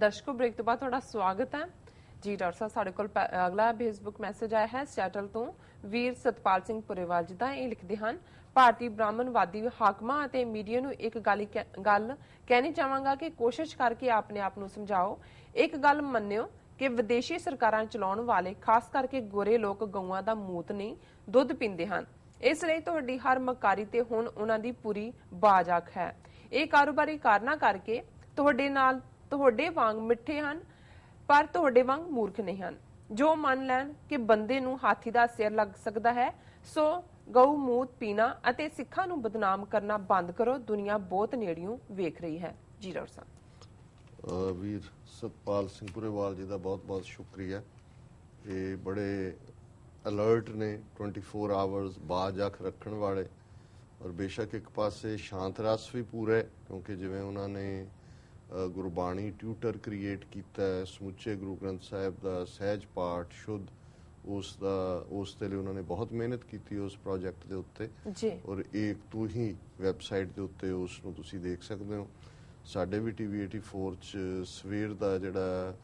ਦਰਸ਼ਕੋ, break ਤੋਂ ਬਾਅਦ ਤੁਹਾਡਾ ਸਵਾਗਤ ਹੈ। ਜੀ, ਡਾਕਟਰ ਸਾਹਿਬ, ਸਾਡੇ ਕੋਲ ਅਗਲਾ ਫੇਸਬੁੱਕ ਮੈਸੇਜ ਆਇਆ ਹੈ। ਸਿਆਟਲ ਤੋਂ ਵੀਰ ਸਤਪਾਲ ਸਿੰਘ ਪੁਰੇਵਾਲ ਜੀ ਦਾ ਇਹ ਲਿਖਦੇ ਹਨ, ਭਾਰਤੀ ਬ੍ਰਾਹਮਣਵਾਦੀ ਹਾਕਮਾਂ ਅਤੇ ਮੀਡੀਆ ਨੂੰ ਇੱਕ ਗੱਲ ਗੱਲ ਕਹਿਣੀ ਚਾਹਾਂਗਾ ਕਿ ਕੋਸ਼ਿਸ਼ ਕਰਕੇ ਆਪਣੇ ਆਪ ਨੂੰ ਸਮਝਾਓ। ਇੱਕ ਗੱਲ ਮੰਨਿਓ ਕਿ ਵਿਦੇਸ਼ੀ ਸਰਕਾਰਾਂ ਚਲਾਉਣ ਵਾਲੇ, ਖਾਸ ਕਰਕੇ ਗੋਰੇ ਲੋਕ ਗਊਆਂ ਦਾ ਮੂਤ ਨਹੀਂ, ਦੁੱਧ ਪੀਂਦੇ ਹਨ। ਇਸ ਲਈ ਤੁਹਾਡੀ ਹਰ ਮਕਾਰੀ ਤੇ ਹੁਣ ਉਹਨਾਂ ਦੀ ਪੂਰੀ ਬਾਜਾਕ ਹੈ। ਇਹ ਕਾਰੋਬਾਰੀ ਕਾਰਨਾ ਕਰਕੇ ਤੁਹਾਡੇ ਨਾਲ ਤੁਹਾਡੇ ਵਾਂਗ ਮਿੱਠੇ ਹਨ, ਪਰ ਤੁਹਾਡੇ ਵਾਂਗ ਮੂਰਖ ਨਹੀਂ ਹਨ। ਜੋ ਮੰਨ ਲੈਣ ਕਿ ਬੰਦੇ ਨੂੰ ਹਾਥੀ ਦਾ ਸਿਰ ਲੱਗ ਸਕਦਾ ਹੈ, ਸੋ ਗਊ ਮੂਤ ਪੀਣਾ ਅਤੇ ਸਿੱਖਾਂ ਨੂੰ ਬਦਨਾਮ ਕਰਨਾ ਬੰਦ ਕਰੋ। ਦੁਨੀਆ ਬਹੁਤ ਨੇੜਿਓਂ ਵੇਖ ਰਹੀ ਹੈ। ਜੀ ਡਾਕਟਰ ਸਾਹਿਬ। ਵੀਰ ਸਤਪਾਲ ਸਿੰਘ ਪੁਰੇਵਾਲ ਜੀ ਦਾ ਬਹੁਤ-ਬਹੁਤ ਸ਼ੁਕਰੀਆ। ਇਹ ਬੜੇ ਅਲਰਟ ਨੇ 24 ਆਵਰਸ ਬਾਜ ਅੱਖ ਰੱਖਣ ਵਾਲੇ। ਔਰ ਬੇਸ਼ੱਕ ਇੱਕ ਪਾਸੇ ਸ਼ਾਂਤ ਰਸ ਵੀ ਪੂਰਾ ਕਿਉਂਕਿ ਜਿਵੇਂ ਉਹਨਾਂ ਨੇ ਗੁਰਬਾਣੀ ਟਿਊਟਰ ਕ੍ਰੀਏਟ ਕੀਤਾ ਹੈ। ਸਮੁੱਚੇ ਗੁਰੂ ਗ੍ਰੰਥ ਸਾਹਿਬ ਦਾ ਸਹਿਜ ਪਾਠ ਸ਼ੁੱਧ ਉਸ ਦਾ ਉਸ ਤੇ ਲਈ ਉਹਨਾਂ ਨੇ ਬਹੁਤ ਮਿਹਨਤ ਕੀਤੀ ਉਸ ਪ੍ਰੋਜੈਕਟ ਦੇ ਉੱਤੇ। ਜੀ। ਔਰ ਇੱਕ ਤੋਂ ਹੀ ਵੈਬਸਾਈਟ ਦੇ ਉੱਤੇ ਉਸ ਨੂੰ ਤੁਸੀਂ ਦੇਖ ਸਕਦੇ ਹੋ। ਸਾਡੇ ਵੀ ਟੀਵੀ 84 ਚ ਸਵੇਰ ਦਾ ਜਿਹੜਾ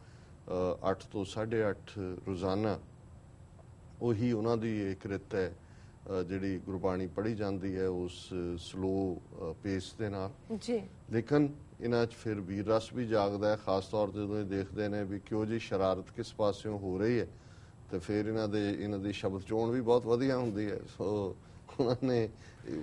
8 ਤੋਂ 8:30 ਰੋਜ਼ਾਨਾ ਉਹੀ ਉਹਨਾਂ ਦੀ ਇੱਕ ਰਿਤ ਹੈ ਜਿਹੜੀ ਗੁਰਬਾਣੀ ਪੜ੍ਹੀ ਜਾਂਦੀ ਹੈ ਉਸ ਸਲੋ ਪੇਸ ਦੇ ਨਾਲ। ਜੀ। ਲੇਕਿਨ ਇਹਨਾਂ 'ਚ ਫਿਰ ਵੀਰ ਰਸ ਵੀ ਜਾਗਦਾ ਹੈ ਖਾਸ ਤੌਰ ਤੇ ਜਦੋਂ ਇਹ ਦੇਖਦੇ ਨੇ ਵੀ ਕਿਉਂ ਜੀ ਸ਼ਰਾਰਤ ਕਿਸ ਪਾਸਿਓਂ ਹੋ ਰਹੀ ਹੈ ਤੇ ਫਿਰ ਇਹਨਾਂ ਦੇ ਇਹਨਾਂ ਦੀ ਸ਼ਬਦ ਚੋਣ ਵੀ ਬਹੁਤ ਵਧੀਆ ਹੁੰਦੀ ਹੈ। ਸੋ ਉਹਨਾਂ ਨੇ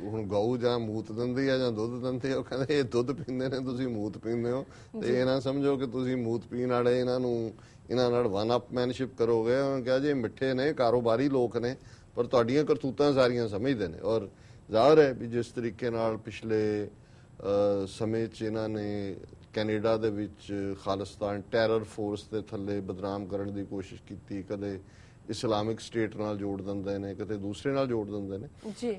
ਹੁਣ ਗਊ ਜਾਂ ਮੂਤ ਦਿੰਦੀ ਆ ਜਾਂ ਦੁੱਧ ਦਿੰਦੇ ਆ ਉਹ ਕਹਿੰਦੇ ਇਹ ਦੁੱਧ ਪੀਂਦੇ ਨੇ ਤੁਸੀਂ ਮੂਤ ਪੀਂਦੇ ਹੋ। ਤੇ ਇਹ ਨਾ ਸਮਝੋ ਕਿ ਤੁਸੀਂ ਮੂਤ ਪੀਣ ਵਾਲੇ ਇਹਨਾਂ ਨੂੰ ਇਹਨਾਂ ਨਾਲ ਵਨ ਅਪਮੈਨਸ਼ਿਪ ਕਰੋਗੇ ਉਹਨਾਂ ਕਿਹਾ ਜੀ ਇਹ ਮਿੱਠੇ ਨੇ ਕਾਰੋਬਾਰੀ ਲੋਕ ਨੇ ਪਰ ਤੁਹਾਡੀਆਂ ਕਰਤੂਤਾਂ ਸਾਰੀਆਂ ਸਮਝਦੇ ਨੇ। ਔਰ ਜ਼ਾਹਰ ਹੈ ਵੀ ਜਿਸ ਤਰੀਕੇ ਨਾਲ ਪਿਛਲੇ ਸਮੇਂ 'ਚ ਇਹਨਾਂ ਨੇ ਕੈਨੇਡਾ ਦੇ ਵਿੱਚ ਖਾਲਿਸਤਾਨ ਟੈਰਰ ਫੋਰਸ ਦੇ ਥੱਲੇ ਬਦਨਾਮ ਕਰਨ ਦੀ ਕੋਸ਼ਿਸ਼ ਕੀਤੀ ਕਦੇ ਇਸਲਾਮਿਕ ਸਟੇਟ ਨਾਲ ਜੋੜ ਦਿੰਦੇ ਨੇ ਕਦੇ ਦੂਸਰੇ ਨਾਲ ਜੋੜ ਦਿੰਦੇ ਨੇ।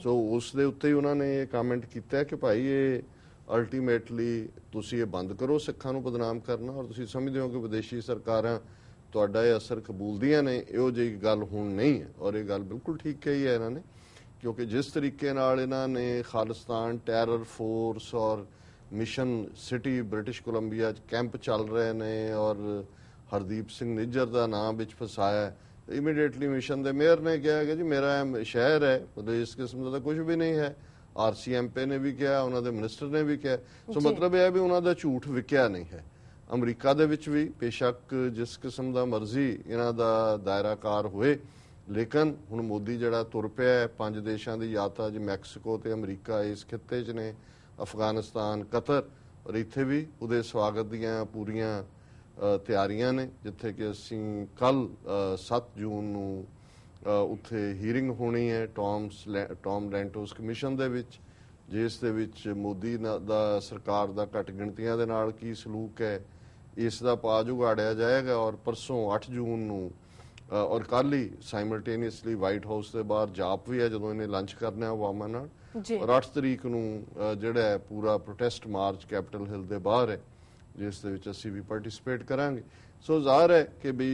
ਸੋ ਉਸ ਦੇ ਉੱਤੇ ਹੀ ਉਹਨਾਂ ਨੇ ਇਹ ਕਮੈਂਟ ਕੀਤਾ ਕਿ ਭਾਈ ਇਹ ਅਲਟੀਮੇਟਲੀ ਤੁਸੀਂ ਇਹ ਬੰਦ ਕਰੋ ਸਿੱਖਾਂ ਨੂੰ ਬਦਨਾਮ ਕਰਨਾ ਔਰ ਤੁਸੀਂ ਸਮਝਦੇ ਹੋ ਕਿ ਵਿਦੇਸ਼ੀ ਸਰਕਾਰਾਂ ਤੁਹਾਡਾ ਇਹ ਅਸਰ ਕਬੂਲਦੀਆਂ ਨੇ ਇਹੋ ਜਿਹੀ ਗੱਲ ਹੁਣ ਨਹੀਂ ਹੈ ਔਰ ਇਹ ਗੱਲ ਬਿਲਕੁਲ ਠੀਕ ਕਹੀ ਹੈ ਇਹਨਾਂ ਨੇ। ਕਿਉਂਕਿ ਜਿਸ ਤਰੀਕੇ ਨਾਲ ਇਹਨਾਂ ਨੇ ਖਾਲਿਸਤਾਨ ਟੈਰਰ ਫੋਰਸ ਔਰ ਮਿਸ਼ਨ ਸਿਟੀ ਬ੍ਰਿਟਿਸ਼ ਕੋਲੰਬੀਆ ਚ ਕੈਂਪ ਚੱਲ ਰਹੇ ਨੇ ਔਰ ਹਰਦੀਪ ਸਿੰਘ ਨਿੱਜਰ ਦਾ ਨਾਮ ਵਿੱਚ ਫਸਾਇਆ ਇਮੀਡੀਏਟਲੀ ਮਿਸ਼ਨ ਦੇ ਮੇਅਰ ਨੇ ਕਿਹਾ ਕਿ ਜੀ ਮੇਰਾ ਸ਼ਹਿਰ ਹੈ ਮਤਲਬ ਇਸ ਕਿਸਮ ਦਾ ਕੁਝ ਵੀ ਨਹੀਂ ਹੈ। ਆਰਸੀਐਮਪੀ ਨੇ ਵੀ ਕਿਹਾ ਉਹਨਾਂ ਦੇ ਮਿਨਿਸਟਰ ਨੇ ਵੀ ਕਿਹਾ। ਸੋ। ਮਤਲਬ ਇਹ ਹੈ ਵੀ ਉਹਨਾਂ ਦਾ ਝੂਠ ਵਿਕਿਆ ਨਹੀਂ ਹੈ। ਅਮਰੀਕਾ ਦੇ ਵਿੱਚ ਵੀ ਬੇਸ਼ੱਕ ਜਿਸ ਕਿਸਮ ਦਾ ਮਰਜ਼ੀ ਇਹਨਾਂ ਦਾ ਦਾਇਰਾਕਾਰ ਹੋਏ ਲੇਕਿਨ ਹੁਣ ਮੋਦੀ ਜਿਹੜਾ ਤੁਰ ਪਿਆ ਹੈ, ਪੰਜ ਦੇਸ਼ਾਂ ਦੀ ਯਾਤਰਾ ਜਿ ਮੈਕਸੀਕੋ ਤੇ ਅਮਰੀਕਾ ਇਸ ਖਿੱਤੇ 'ਚ ਨੇ, ਅਫਗਾਨਿਸਤਾਨ, ਕਤਰ, ਔਰ ਇੱਥੇ ਵੀ ਉਹਦੇ ਸਵਾਗਤ ਦੀਆਂ ਪੂਰੀਆਂ ਤਿਆਰੀਆਂ ਨੇ, ਜਿੱਥੇ ਕਿ ਅਸੀਂ ਕੱਲ 7 ਜੂਨ ਨੂੰ ਉੱਥੇ ਹੀਰਿੰਗ ਹੋਣੀ ਹੈ ਟੌਮਸ ਲੈ- ਟੌਮ ਲੈਂਟੋਸ ਕਮਿਸ਼ਨ ਦੇ ਵਿੱਚ, ਜਿਸ ਦੇ ਵਿੱਚ ਮੋਦੀ ਦਾ ਸਰਕਾਰ ਦਾ ਘੱਟ ਗਿਣਤੀਆਂ ਦੇ ਨਾਲ ਕੀ ਸਲੂਕ ਹੈ, ਇਸ ਦਾ ਪਾਜ ਉਗਾੜਿਆ ਜਾਏਗਾ, ਔਰ ਪਰਸੋਂ 8 ਜੂਨ ਨੂੰ ਔਰ ਕੱਲ ਹੀ ਸਾਈਮਲਟੇਨੀਅਸਲੀ ਵਾਈਟ ਹਾਊਸ ਦੇ ਬਾਹਰ ਜਾਪ ਵੀ ਹੈ ਜਦੋਂ ਇਹਨੇ ਲੰਚ ਕਰਨਾ ਹੈ ਓਬਾਮਾ ਨਾਲ। ਔਰ 8 ਤਰੀਕ ਨੂੰ ਜਿਹੜਾ ਹੈ ਪੂਰਾ ਪ੍ਰੋਟੈਸਟ ਮਾਰਚ ਕੈਪੀਟਲ ਹਿੱਲ ਦੇ ਬਾਹਰ ਹੈ ਜਿਸ ਦੇ ਵਿੱਚ ਅਸੀਂ ਵੀ ਪਾਰਟਿਸਿਪੇਟ ਕਰਾਂਗੇ। ਸੋ ਜ਼ਾਹਰ ਹੈ ਕਿ ਵੀ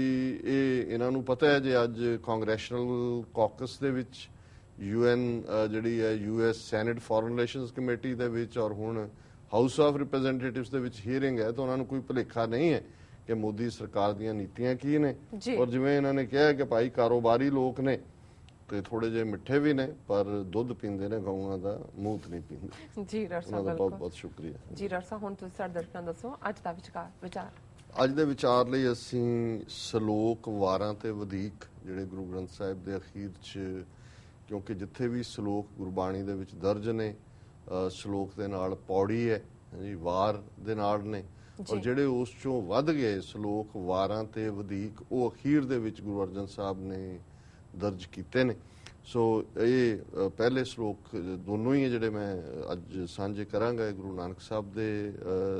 ਇਹ ਇਹਨਾਂ ਨੂੰ ਪਤਾ ਹੈ ਜੇ ਅੱਜ ਕਾਂਗਰੈਸ਼ਨਲ ਕਾਕਸ ਦੇ ਵਿੱਚ ਯੂਐਨ ਜਿਹੜੀ ਹੈ US Senate foreign relations committee ਦੇ ਵਿੱਚ ਔਰ ਹੁਣ ਹਾਊਸ ਆਫ ਰਿਪਰੈਜ਼ੈਂਟੇਟਿਵਸ ਦੇ ਵਿੱਚ ਹੀਅਰਿੰਗ ਹੈ ਤਾਂ ਉਹਨਾਂ ਨੂੰ ਕੋਈ ਭੁਲੇਖਾ ਨਹੀਂ ਹੈ। ਕਿ ਮੋਦੀ ਸਰਕਾਰ ਦੀਆਂ ਨੀਤੀਆਂ ਕੀ ਨੇ? ਜੀ। ਔਰ ਜਿਵੇਂ ਇਹਨਾਂ ਨੇ ਕਿਹਾ ਕਿ ਭਾਈ ਕਾਰੋਬਾਰੀ ਲੋਕ ਨੇ ਤੇ ਥੋੜੇ ਜਿਹੇ ਮਿੱਠੇ ਵੀ ਨੇ ਪਰ ਦੁੱਧ ਪੀਂਦੇ ਨੇ ਗਊਆਂ ਦਾ ਮੂਤ ਨਹੀਂ ਪੀਂਦੇ। ਜੀ ਦਾ ਬਹੁਤ ਬਹੁਤ ਸ਼ੁਕਰੀਆ। ਜੀ ਸਾਹਿਬ ਹੁਣ ਤੁਸੀਂ ਸਾਡੇ ਦਰਸ਼ਕਾਂ ਨੂੰ ਦੱਸੋ ਅੱਜ ਦਾ ਵਿਚਾਰ ਵਿਚਾਰ। ਅੱਜ ਦੇ ਵਿਚਾਰ ਲਈ ਅਸੀਂ ਸ਼ਲੋਕ ਵਾਰਾਂ ਤੇ ਵਧੇਕ ਜਿਹੜੇ ਗੁਰੂ ਗ੍ਰੰਥ ਸਾਹਿਬ ਦੇ ਅਖੀਰ 'ਚ ਕਿਉਂਕਿ ਜਿੱਥੇ ਵੀ ਸ਼ਲੋਕ ਗੁਰਬਾਣੀ ਦੇ ਵਿੱਚ ਦਰਜ ਨੇ ਸ਼ਲੋਕ ਦੇ ਨਾਲ ਪੌੜੀ ਹੈ ਜੀ ਵਾਰ ਦੇ ਨਾਲ ਨੇ ਔਰ। ਜਿਹੜੇ ਉਸ ਚੋਂ ਵੱਧ ਗਏ ਸ਼ਲੋਕ ਵਾਰਾਂ ਤੇ ਵਧੇਕ ਉਹ ਅਖੀਰ ਦੇ ਵਿੱਚ ਗੁਰੂ ਅਰਜਨ ਸਾਹਿਬ ਨੇ ਦਰਜ ਕੀਤੇ ਨੇ। ਸੋ ਇਹ ਪਹਿਲੇ ਸ਼ਲੋਕ ਦੋਨੋਂ ਹੀ ਜਿਹੜੇ ਮੈਂ ਅੱਜ ਸਾਂਝੇ ਕਰਾਂਗਾ। ਇਹ ਗੁਰੂ ਨਾਨਕ ਸਾਹਿਬ ਦੇ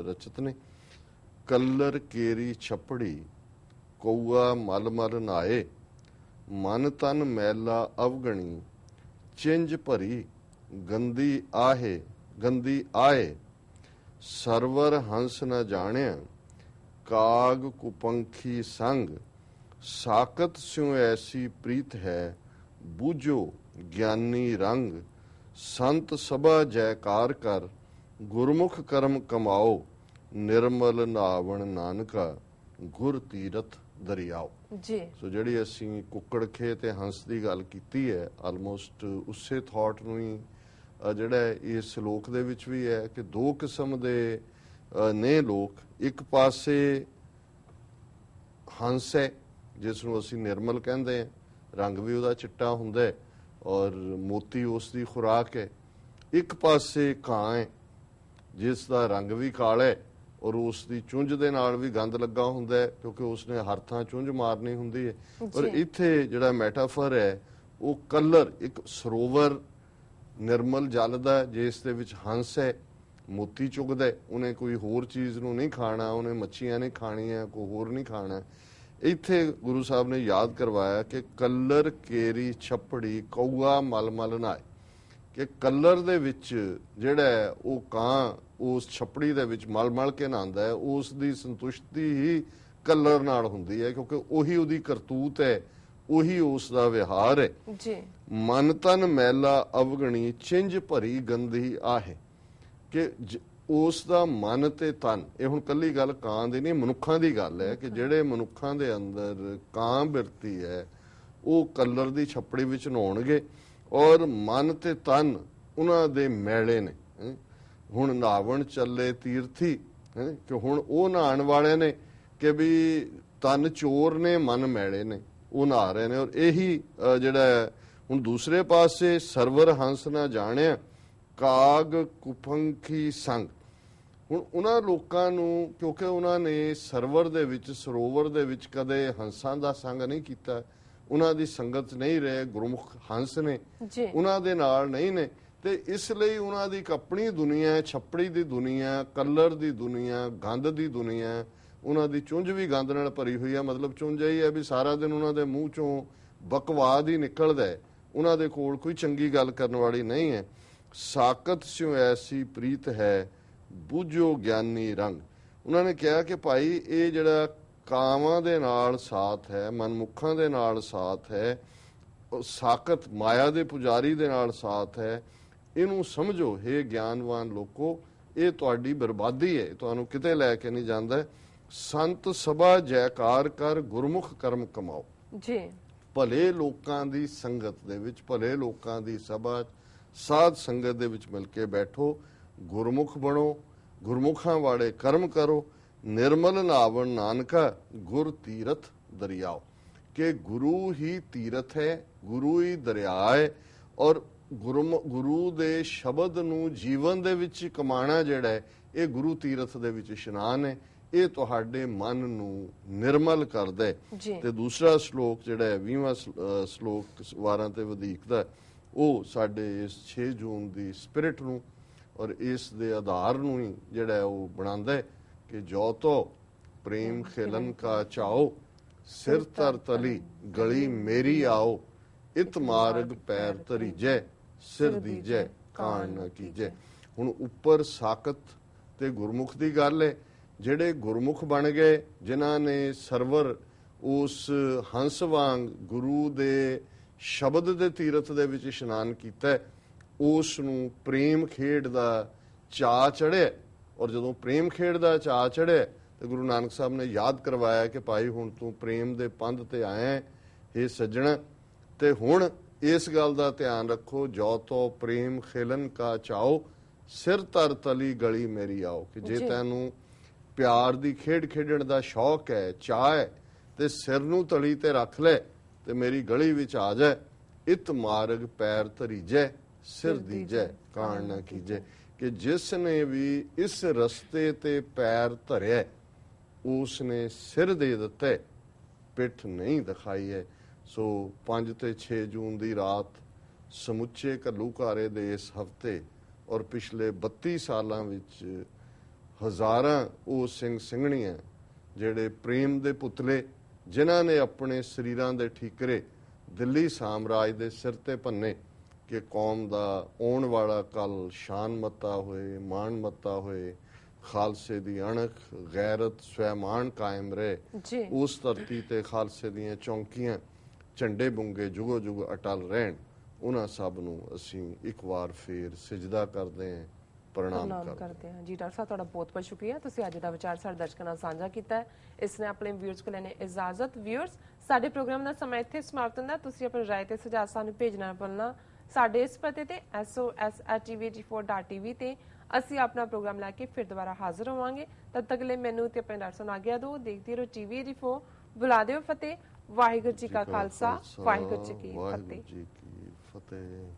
ਰਚਿਤ ਨੇ। ਕੱਲਰ ਕੇਰੀ ਛਪੜੀ ਕਊਆ ਮਲ ਮਲ ਨਾਏ ਮਨ ਤਨ ਮੈਲਾ ਅਵਗਣੀ ਚਿੰਜ ਭਰੀ ਗੰਦੀ ਆਹੇ ਗੰਦੀ ਆਏ ਸਰਵਰ ਹੰਸ ਨ ਜਾਣਿਆ ਕਾਗ ਕੁਪੰਖੀ ਸੰਗ ਸਾਕਤ ਸਿਉ ਐਸੀ ਪ੍ਰੀਤ ਹੈ ਬੂਝੋ ਗਿਆਨੀ ਰੰਗ ਸੰਤ ਸਭਾ ਜੈਕਾਰ ਕਰ ਗੁਰਮੁਖ ਕਰਮ ਕਮਾਓ ਨਿਰਮਲ ਨਾਵਣ ਨਾਨਕਾ ਗੁਰ ਤੀਰਥ ਦਰਿਆਓ। ਜੀ। ਸੋ ਜਿਹੜੀ ਅਸੀਂ ਕੁੱਕੜ ਖੇ ਤੇ ਹੰਸ ਦੀ ਗੱਲ ਕੀਤੀ ਹੈ ਆਲਮੋਸਟ ਉਸੇ ਥਾਟ ਨੂੰ ਹੀ ਜਿਹੜਾ ਹੈ ਇਸ ਸ਼ਲੋਕ ਦੇ ਵਿੱਚ ਵੀ ਹੈ ਕਿ ਦੋ ਕਿਸਮ ਦੇ ਨੇ ਲੋਕ। ਇੱਕ ਪਾਸੇ ਹੰਸ ਹੈ ਜਿਸ ਨੂੰ ਅਸੀਂ ਨਿਰਮਲ ਕਹਿੰਦੇ ਹਾਂ। ਰੰਗ ਵੀ ਉਹਦਾ ਚਿੱਟਾ ਹੁੰਦਾ ਹੈ ਔਰ ਮੋਤੀ ਉਸ ਦੀ ਖੁਰਾਕ ਹੈ। ਇੱਕ ਪਾਸੇ ਕਾਂ ਹੈ ਜਿਸ ਦਾ ਰੰਗ ਵੀ ਕਾਲਾ ਹੈ ਔਰ ਉਸ ਦੀ ਚੁੰਝ ਦੇ ਨਾਲ ਵੀ ਗੰਧ ਲੱਗਾ ਹੁੰਦਾ ਹੈ ਕਿਉਂਕਿ ਉਸ ਨੇ ਹਰ ਥਾਂ ਚੁੰਝ ਮਾਰਨੀ ਹੁੰਦੀ ਹੈ। ਔਰ। ਇੱਥੇ ਜਿਹੜਾ ਮੈਟਾਫਰ ਹੈ ਉਹ ਕਲਰ ਇੱਕ ਸਰੋਵਰ ਨਿਰਮਲ ਜਲਦਾ ਜਿਸ ਦੇ ਵਿੱਚ ਹੰਸ ਹੈ, ਮੋਤੀ ਚੁਗਦਾ ਉਹਨੇ ਕੋਈ ਹੋਰ ਚੀਜ਼ ਨੂੰ ਨਹੀਂ ਖਾਣਾ, ਉਹਨੇ ਮੱਛੀਆਂ ਨਹੀਂ ਖਾਣੀਆਂ, ਕੋਈ ਹੋਰ ਨਹੀਂ ਖਾਣਾ। ਇੱਥੇ ਗੁਰੂ ਸਾਹਿਬ ਨੇ ਯਾਦ ਕਰਵਾਇਆ ਕਿ ਕਲਰ ਕੇਰੀ ਛੱਪੜੀ ਕੌਆ ਮਲ ਮਲ ਨਾਏ। ਕਿ ਕਲਰ ਦੇ ਵਿੱਚ ਜਿਹੜਾ ਹੈ, ਉਹ ਕਾਂ, ਉਸ ਛੱਪੜੀ ਦੇ ਵਿੱਚ ਮਲ ਮਲ ਕੇ ਨਹਾਉਂਦਾ ਹੈ, ਉਸ ਦੀ ਸੰਤੁਸ਼ਟੀ ਹੀ ਕਲਰ ਨਾਲ ਹੁੰਦੀ ਹੈ, ਕਿਉਂਕਿ ਉਹੀ ਉਹਦੀ ਕਰਤੂਤ ਹੈ। ਉਹੀ ਉਸ ਦਾ ਵਿਹਾਰ ਹੈ। ਜੀ। ਮਨ ਤਨ ਮੈਲਾ ਅਵਗਣੀ ਚਿੰਜ ਭਰੀ ਗੰਧੀ ਆਹੇ। ਕਿ ਉਸ ਦਾ ਮਨ ਤੇ ਤਨ ਇਹ ਹੁਣ ਕੱਲੀ ਗੱਲ ਕਾਂ ਦੀ ਨਹੀਂ ਮਨੁੱਖਾਂ ਦੀ ਗੱਲ ਹੈ ਕਿ ਜਿਹੜੇ ਮਨੁੱਖਾਂ ਦੇ ਅੰਦਰ ਕਾਂ ਬਿਰਤੀ ਹੈ ਉਹ ਕਲਰ ਦੀ ਛੱਪੜੀ ਵਿੱਚ ਨਹਾਉਣਗੇ ਔਰ ਮਨ ਤੇ ਤਨ ਉਹਨਾਂ ਦੇ ਮੈਲੇ ਨੇ। ਹੁਣ ਨਾਵਣ ਚੱਲੇ ਤੀਰਥੀ ਕਿ ਹੁਣ ਉਹ ਨਹਾਉਣ ਵਾਲੇ ਨੇ ਕਿ ਵੀ ਤਨ ਚੋਰ ਨੇ ਮਨ ਮੈਲੇ ਨੇ। ਉਹ ਨਹਾ ਰਹੇ ਨੇ ਔਰ ਇਹੀ ਜਿਹੜਾ ਹੈ, ਹੁਣ ਦੂਸਰੇ ਪਾਸੇ ਸਰਵਰ ਹੰਸ ਨਾ ਜਾਣਿਆ ਕਾਗ ਕੁਪੰਖੀ ਸੰਗ। ਹੁਣ ਉਹਨਾਂ ਲੋਕਾਂ ਨੂੰ ਕਿਉਂਕਿ ਉਹਨਾਂ ਨੇ ਸਰਵਰ ਦੇ ਵਿੱਚ ਸਰੋਵਰ ਦੇ ਵਿੱਚ ਕਦੇ ਹੰਸਾਂ ਦਾ ਸੰਗ ਨਹੀਂ ਕੀਤਾ ਉਹਨਾਂ ਦੀ ਸੰਗਤ ਨਹੀਂ ਰਹੇ ਗੁਰਮੁਖ ਹੰਸ ਨੇ ਜੀ। ਉਹਨਾਂ ਦੇ ਨਾਲ ਨਹੀਂ ਨੇ ਤੇ ਇਸ ਲਈ ਉਹਨਾਂ ਦੀ ਇੱਕ ਆਪਣੀ ਦੁਨੀਆ ਹੈ ਛੱਪੜੀ ਦੀ ਦੁਨੀਆ ਕਲਰ ਦੀ ਦੁਨੀਆ ਗੰਧ ਦੀ ਦੁਨੀਆ ਉਹਨਾਂ ਦੀ ਚੁੰਝ ਵੀ ਗੰਦ ਨਾਲ ਭਰੀ ਹੋਈ ਆ। ਮਤਲਬ ਚੁੰਝ ਇਹ ਹੈ ਵੀ ਸਾਰਾ ਦਿਨ ਉਹਨਾਂ ਦੇ ਮੂੰਹ ਚੋਂ ਬਕਵਾਦ ਹੀ ਨਿਕਲਦਾ ਹੈ। ਉਹਨਾਂ ਦੇ ਕੋਲ ਕੋਈ ਚੰਗੀ ਗੱਲ ਕਰਨ ਵਾਲੀ ਨਹੀਂ ਹੈ। ਸਾਕਤ ਸਿਉ ਐਸੀ ਪ੍ਰੀਤ ਹੈ, ਬੂਝੋ ਗਿਆਨੀ ਰੰਗ। ਉਹਨਾਂ ਨੇ ਕਿਹਾ ਕਿ ਭਾਈ, ਇਹ ਜਿਹੜਾ ਕਾਮਾਂ ਦੇ ਨਾਲ ਸਾਥ ਹੈ, ਮਨਮੁੱਖਾਂ ਦੇ ਨਾਲ ਸਾਥ ਹੈ ਸਾਕਤ ਮਾਇਆ ਦੇ ਪੁਜਾਰੀ ਦੇ ਨਾਲ ਸਾਥ ਹੈ, ਇਹਨੂੰ ਸਮਝੋ हे ਗਿਆਨਵਾਨ ਲੋਕੋ, ਇਹ ਤੁਹਾਡੀ ਬਰਬਾਦੀ ਹੈ। ਤੁਹਾਨੂੰ ਕਿਤੇ ਲੈ ਕੇ ਨਹੀਂ ਜਾਂਦਾ। ਸੰਤ ਸਭਾ ਜੈਕਾਰ ਕਰ ਗੁਰਮੁਖ ਕਰਮ ਕਮਾਓ। ਜੀ। ਭਲੇ ਲੋਕਾਂ ਦੀ ਸੰਗਤ ਦੇ ਵਿੱਚ ਭਲੇ ਲੋਕਾਂ ਦੀ ਸਭਾ ਸਾਧ ਸੰਗਤ ਦੇ ਵਿੱਚ ਮਿਲ ਕੇ ਬੈਠੋ ਗੁਰਮੁਖ ਬਣੋ ਗੁਰਮੁਖਾਂ ਵਾਲੇ ਕਰਮ ਕਰੋ ਨਿਰਮਲ ਨਾਵਣ ਨਾਨਕਾ ਗੁਰ ਤੀਰਥ ਦਰਿਆਓ। ਕਿ ਗੁਰੂ ਹੀ ਤੀਰਥ ਹੈ ਗੁਰੂ ਹੀ ਦਰਿਆ ਹੈ ਔਰ ਗੁਰੂ ਦੇ ਸ਼ਬਦ ਨੂੰ ਜੀਵਨ ਦੇ ਵਿੱਚ ਕਮਾਣਾ ਜਿਹੜਾ ਹੈ ਇਹ ਗੁਰੂ ਤੀਰਥ ਦੇ ਵਿੱਚ ਇਸ਼ਨਾਨ ਹੈ। ਇਹ ਤੁਹਾਡੇ ਮਨ ਨੂੰ ਨਿਰਮਲ ਕਰਦਾ ਹੈ। ਤੇ ਦੂਸਰਾ ਸ਼ਲੋਕ ਜਿਹੜਾ ਹੈ 20ਵਾਂ ਸ਼ਲੋਕ ਵਾਰਾਂ ਤੇ ਵਧੇਕ ਦਾ ਉਹ ਸਾਡੇ ਇਸ 6 ਜੂਨ ਦੀ ਸਪਿਰਿਟ ਨੂੰ ਔਰ ਇਸ ਦੇ ਆਧਾਰ ਨੂੰ ਹੀ ਜਿਹੜਾ ਉਹ ਬਣਾਉਂਦਾ ਹੈ ਕਿ ਜੋ ਤੋ ਪ੍ਰੇਮ ਖੇਲਨ ਕਾ ਚਾਓ ਸਿਰ ਤਰ ਤਲੀ ਗਲੀ ਮੇਰੀ ਆਓ ਇਤ ਮਾਰਗ ਪੈਰ ਧਰੀਜੈ ਸਿਰ ਦੀਜੈ ਕਾਣ ਨਾ ਕੀਜੈ। ਹੁਣ ਉੱਪਰ ਸਾਖਤ ਤੇ ਗੁਰਮੁਖ ਦੀ ਗੱਲ ਹੈ ਜਿਹੜੇ ਗੁਰਮੁਖ ਬਣ ਗਏ ਜਿਨ੍ਹਾਂ ਨੇ ਸਰਵਰ ਉਸ ਹੰਸ ਵਾਂਗ ਗੁਰੂ ਦੇ ਸ਼ਬਦ ਦੇ ਤੀਰਥ ਦੇ ਵਿੱਚ ਇਸ਼ਨਾਨ ਕੀਤਾ ਉਸ ਨੂੰ ਪ੍ਰੇਮ ਖੇਡ ਦਾ ਚਾ ਚੜਿਆ ਔਰ ਜਦੋਂ ਪ੍ਰੇਮ ਖੇਡ ਦਾ ਚਾ ਚੜਿਆ ਤੇ ਗੁਰੂ ਨਾਨਕ ਸਾਹਿਬ ਨੇ ਯਾਦ ਕਰਵਾਇਆ ਕਿ ਭਾਈ ਹੁਣ ਤੂੰ ਪ੍ਰੇਮ ਦੇ ਪੰਧ ਤੇ ਆਇਆ ਹੈ ਇਹ ਸੱਜਣਾ ਤੇ ਹੁਣ ਇਸ ਗੱਲ ਦਾ ਧਿਆਨ ਰੱਖੋ ਜੋ ਤੋ ਪ੍ਰੇਮ ਖੇਲਨ ਕਾ ਚਾਓ ਸਿਰ ਤਰ ਤਲੀ ਗਲੀ ਮੇਰੀ ਆਓ ਕਿ ਜੀ। ਤੈਨੂੰ ਪਿਆਰ ਦੀ ਖੇਡ ਖੇਡਣ ਦਾ ਸ਼ੌਕ ਹੈ ਚਾਹ ਹੈ ਤੇ ਸਿਰ ਨੂੰ ਤਲੀ ਤੇ ਰੱਖ ਲੈ ਤੇ ਮੇਰੀ ਗਲੀ ਵਿੱਚ ਆ ਜਾ ਇਤ ਮਾਰਗ ਪੈਰ ਧਰੀਜੈ ਸਿਰ ਦੀਜੈ ਕਾਣ ਨਾ ਕੀਜੈ ਕਿ ਜਿਸ ਨੇ ਵੀ ਇਸ ਰਸਤੇ ਤੇ ਪੈਰ ਧਰਿਆ ਉਸ ਨੇ ਸਿਰ ਦੇ ਦਿੱਤਾ ਪਿੱਠ ਨਹੀਂ ਦਿਖਾਈ ਹੈ। ਸੋ 5 ਤੇ 6 ਜੂਨ ਦੀ ਰਾਤ ਸਮੁੱਚੇ ਘੱਲੂਘਾਰੇ ਦੇ ਇਸ ਹਫ਼ਤੇ ਔਰ ਪਿਛਲੇ 32 ਸਾਲਾਂ ਵਿੱਚ ਹਜ਼ਾਰਾਂ ਉਹ ਸਿੰਘ ਸਿੰਘਣੀਆਂ ਜਿਹੜੇ ਪ੍ਰੇਮ ਦੇ ਪੁਤਲੇ ਜਿਨ੍ਹਾਂ ਨੇ ਆਪਣੇ ਸਰੀਰਾਂ ਦੇ ਠੀਕਰੇ ਦਿੱਲੀ ਸਾਮਰਾਜ ਦੇ ਸਿਰ ਤੇ ਭੰਨੇ ਕਿ ਕੌਮ ਦਾ ਆਉਣ ਵਾਲਾ ਕੱਲ ਸ਼ਾਨਮਤਾ ਹੋਏ ਮਾਣਮਤਾ ਹੋਏ ਖਾਲਸੇ ਦੀ ਅਣਖ ਗੈਰਤ ਸਵੈਮਾਨ ਕਾਇਮ ਰਹੇ। ਉਸ ਧਰਤੀ ਤੇ ਖਾਲਸੇ ਦੀਆਂ ਚੌਂਕੀਆਂ ਝੰਡੇ ਬੁੰਗੇ ਜੁਗੋ ਜੁਗ ਅਟਲ ਰਹਿਣ। ਉਹਨਾਂ ਸਭ ਨੂੰ ਅਸੀਂ ਇੱਕ ਵਾਰ ਫੇਰ ਸਜਦਾ ਕਰਦੇ ਹਾਂ। ਪ੍ਰਣਾਮ ਕਰਦੇ ਹਾਂ। ਜੀ ਡਾਕਟਰ ਸਾਹਿਬ ਤੁਹਾਡਾ ਬਹੁਤ ਬਹੁਤ ਸ਼ੁਕਰੀਆ। ਤੁਸੀਂ ਅੱਜ ਦਾ ਵਿਚਾਰ ਸਾਡੇ ਦਰਸ਼ਕਾਂ ਨਾਲ ਸਾਂਝਾ ਕੀਤਾ ਹੈ। ਇਸ ਨੇ ਆਪਣੇ ਵਿਊਅਰਸ ਕੋਲ ਲੈਣੇ ਇਜਾਜ਼ਤ। ਵਿਊਅਰਸ ਸਾਡੇ ਪ੍ਰੋਗਰਾਮ ਦਾ ਸਮਾਂ ਇੱਥੇ ਸਮਾਪਤ ਹੁੰਦਾ ਤੁਸੀਂ ਆਪਣੀ ਰਾਏ ਤੇ ਸੁਝਾਅ ਸਾਨੂੰ ਭੇਜਣਾ ਨਾ ਭੁੱਲਣਾ ਸਾਡੇ ਇਸ ਪਤੇ ਤੇ sos@tvg4.tv ਤੇ ਅਸੀਂ ਆਪਣਾ ਪ੍ਰੋਗਰਾਮ ਲੈ ਕੇ ਫਿਰ ਦੁਬਾਰਾ ਹਾਜ਼ਰ ਹੋਵਾਂਗੇ। ਤਦ ਤੱਕ ਲਈ ਮੈਨੂੰ ਤੇ ਆਪਣੇ ਡਾਕਟਰ ਨੂੰ ਆਗਿਆ ਦਿਓ। ਦੇਖਦੇ ਰਹੋ ਟੀਵੀ ਰਿਫੋ ਬੁਲਾ ਦਿਓ ਫਤਿਹ। ਵਾਹਿਗੁਰੂ ਜੀ ਕਾ ਖਾਲਸਾ। ਵਾਹਿਗੁਰੂ ਜੀ ਕੀ ਫਤਿਹ।